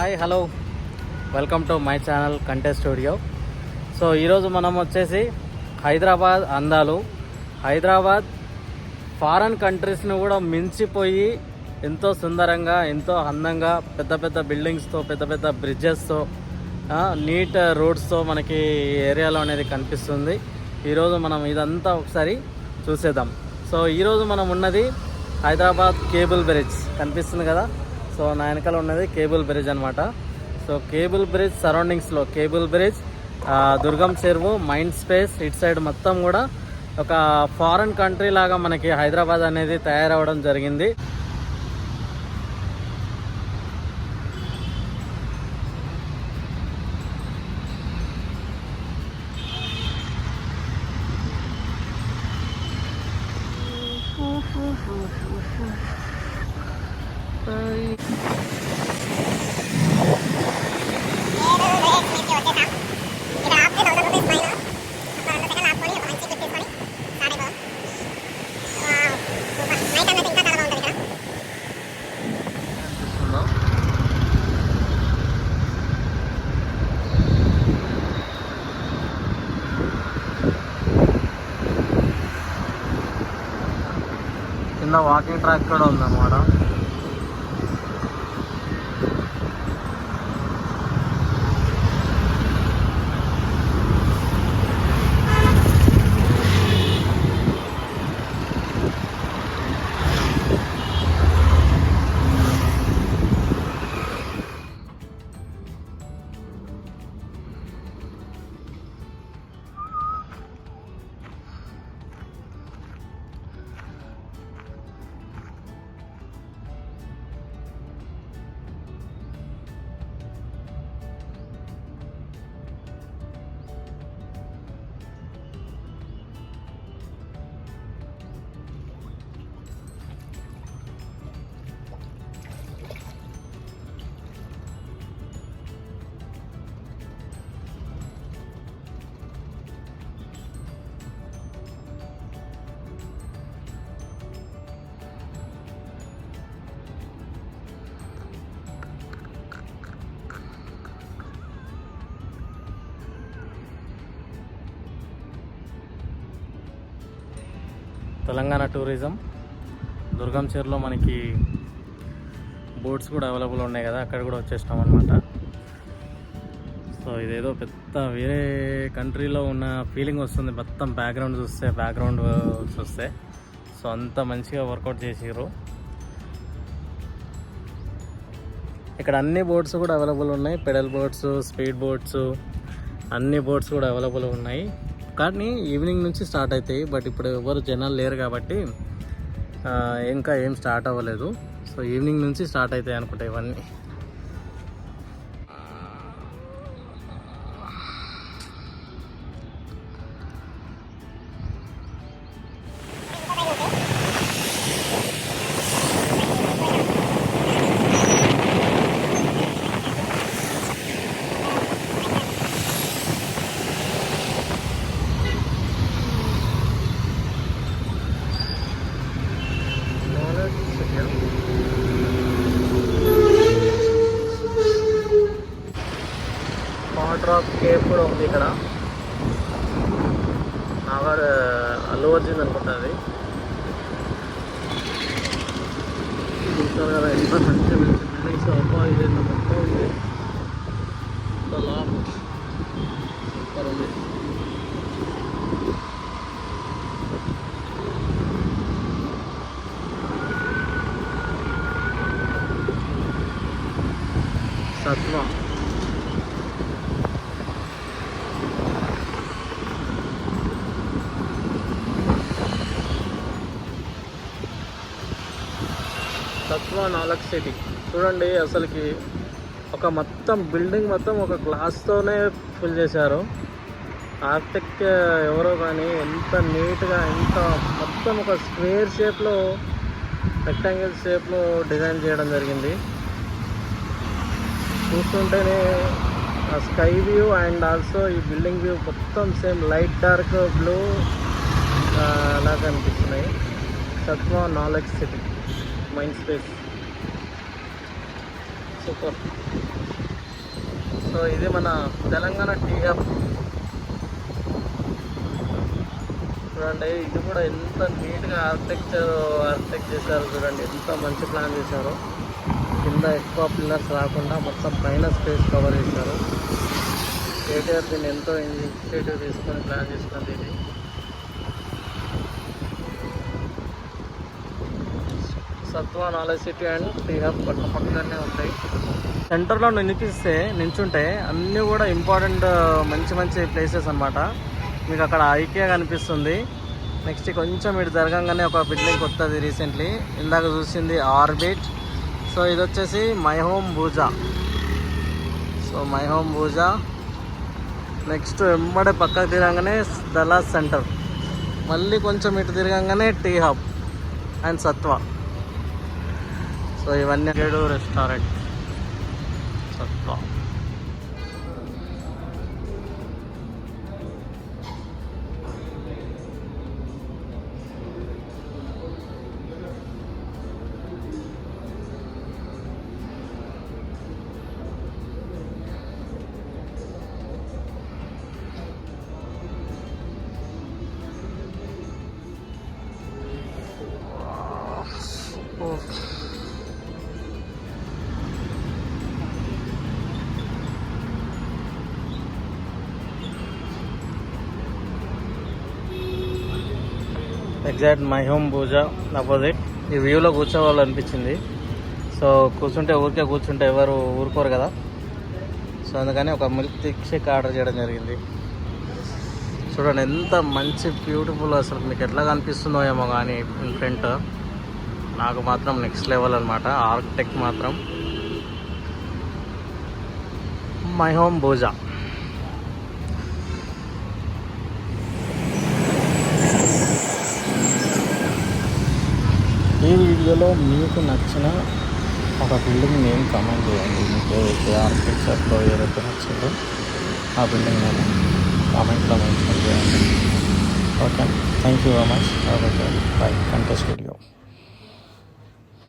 Hi, hello. Welcome to my channel కంటే studio. So ఈరోజు మనం వచ్చేసి హైదరాబాద్ అందాలు. హైదరాబాద్ ఫారెన్ కంట్రీస్ని కూడా మించిపోయి ఎంతో సుందరంగా ఎంతో అందంగా పెద్ద పెద్ద బిల్డింగ్స్తో పెద్ద పెద్ద బ్రిడ్జెస్తో నీట్ రోడ్స్తో మనకి ఏరియాలో అనేది కనిపిస్తుంది. ఈరోజు మనం ఇదంతా ఒకసారి చూసేద్దాం. సో ఈరోజు మనం ఉన్నది హైదరాబాద్ కేబుల్ బ్రిడ్జ్. కనిపిస్తుంది కదా? సో నా వెనకాల ఉన్నది కేబుల్ బ్రిడ్జ్ అనమాట సో కేబుల్ బ్రిడ్జ్ సరౌండింగ్స్లో కేబుల్ బ్రిడ్జ్ ఆ, దుర్గం చెరువు మైండ్ స్పేస్ ఇటు సైడ్ మొత్తం కూడా ఒక ఫారెన్ కంట్రీ లాగా మనకి హైదరాబాద్ అనేది తయారవడం జరిగింది. కింద వాకింగ్ ట్రాక్ కూడా ఉందన్నమాట. తెలంగాణ టూరిజం. దుర్గం చెరువులో మనకి బోట్స్ కూడా అవైలబుల్ ఉన్నాయి కదా అక్కడ కూడా వచ్చేసినాం అనమాట సో ఇదేదో పెద్ద వేరే కంట్రీలో ఉన్న ఫీలింగ్ వస్తుంది మొత్తం బ్యాక్గ్రౌండ్ చూస్తే బ్యాక్గ్రౌండ్ చూస్తే. సో అంత మంచిగా వర్కౌట్ చేసిర్రు. ఇక్కడ అన్ని బోట్స్ కూడా అవైలబుల్ ఉన్నాయి పెడల్ బోట్స్ స్పీడ్ బోట్స్ అన్ని బోట్స్ కూడా అవైలబుల్ ఉన్నాయి. కానీ ఈవినింగ్ నుంచి స్టార్ట్ అవుతాయి. బట్ ఇప్పుడు ఎవరు జనాలు లేరు కాబట్టి ఇంకా ఏం స్టార్ట్ అవ్వలేదు. సో ఈవినింగ్ నుంచి స్టార్ట్ అవుతాయి అనుకుంటా ఇవన్నీ. రాక్ ఆఫ్ కూడా ఉంది ఇక్కడ. నాగాడు అల్లు అర్జున్ అనుకుంటా అది. చూస్తారు కదా ఎంత మంచి మంచి బిల్డింగ్స్ అబ్బా ఇది ఎంత మొత్తం ఉంది. ఎంత లాంగ్ సూపర్ ఉంది. సత్వ. తత్వ నాలక్ సిటీ. చూడండి అసలుకి ఒక మొత్తం బిల్డింగ్ మొత్తం ఒక గ్లాస్తోనే ఫిల్ చేశారు. ఆర్కిటెక్ట్ ఎవరో కానీ ఎంత నీట్గా ఎంత మొత్తం ఒక స్క్వేర్ షేప్లో రెక్టాంగిల్ షేప్లో డిజైన్ చేయడం జరిగింది. చూస్తుంటేనే ఆ స్కై వ్యూ అండ్ ఆల్సో ఈ బిల్డింగ్ వ్యూ మొత్తం సేమ్ లైట్ డార్క్ బ్లూ లాగా అనిపిస్తున్నాయి. Sattva knowledge city. Mind space. Super. So ఇది మన తెలంగాణ టీ హబ్ చూడండి ఇది కూడా ఎంత నీట్గా ఆర్కిటెక్చర్ ఆర్కిటెక్ట్ చేశారు చూడండి. ఎంత మంచి ప్లాన్ చేశారు. కింద ఎక్కువ పిల్లర్స్ రాకుండా మొత్తం పైన స్పేస్ కవర్ చేశారు. కేటీఆర్ దీన్ని ఎంతో ఇనిషియేటివ్ తీసుకొని ప్లాన్ చేసుకుంది ఇది. Sattva knowledge city and T hub పక్క పక్కనే ఉంటాయి సెంటర్లో నిలిపిస్తే నించుంటే అన్నీ కూడా ఇంపార్టెంట్ మంచి మంచి ప్లేసెస్ అన్నమాట. మీకు అక్కడ ఐకియా కనిపిస్తుంది. నెక్స్ట్ కొంచెం ఇటు జరగంగానే ఒక బిల్డింగ్ కొత్తది రీసెంట్లీ ఇందాక చూసింది ఆర్బిట్. సో ఇది వచ్చేసి my home Bhooja. So my home Bhooja. Next వెంబడే పక్కకు తిరగగానే దలాస్ సెంటర్ మళ్ళీ కొంచెం ఇటు తిరగంగానే T hub and Sattva so ఇవన్నీ ఏడు restaurant Sattva exact my home Pooja opposite ఈ వ్యూలో కూర్చోవాలి అనిపించింది సో కూర్చుంటే ఊరికే కూర్చుంటే ఎవరు ఊరుకోరు కదా. సో అందుకని ఒక మిల్క్ థిక్ షేక్ ఆర్డర్ చేయడం జరిగింది. చూడండి ఎంత మంచి బ్యూటిఫుల్ అసలు మీకు ఎట్లా కనిపిస్తుందో ఏమో కానీ ఫ్రంట్ నాకు మాత్రం నెక్స్ట్ లెవెల్ అనమాట ఆర్కిటెక్ట్ మాత్రం. మై హోమ్ భోజా ఈ వీడియోలో మీకు నచ్చిన ఒక బిల్డింగ్ నేమ్ కమెంట్ చేయండి. మీకు ఏదైతే ఆర్కిటెక్చర్లో ఏదైతే నచ్చిందో ఆ బిల్డింగ్ నేను కామెంట్లో మెన్షన్ చేయండి. Okay thank you very much bye contest video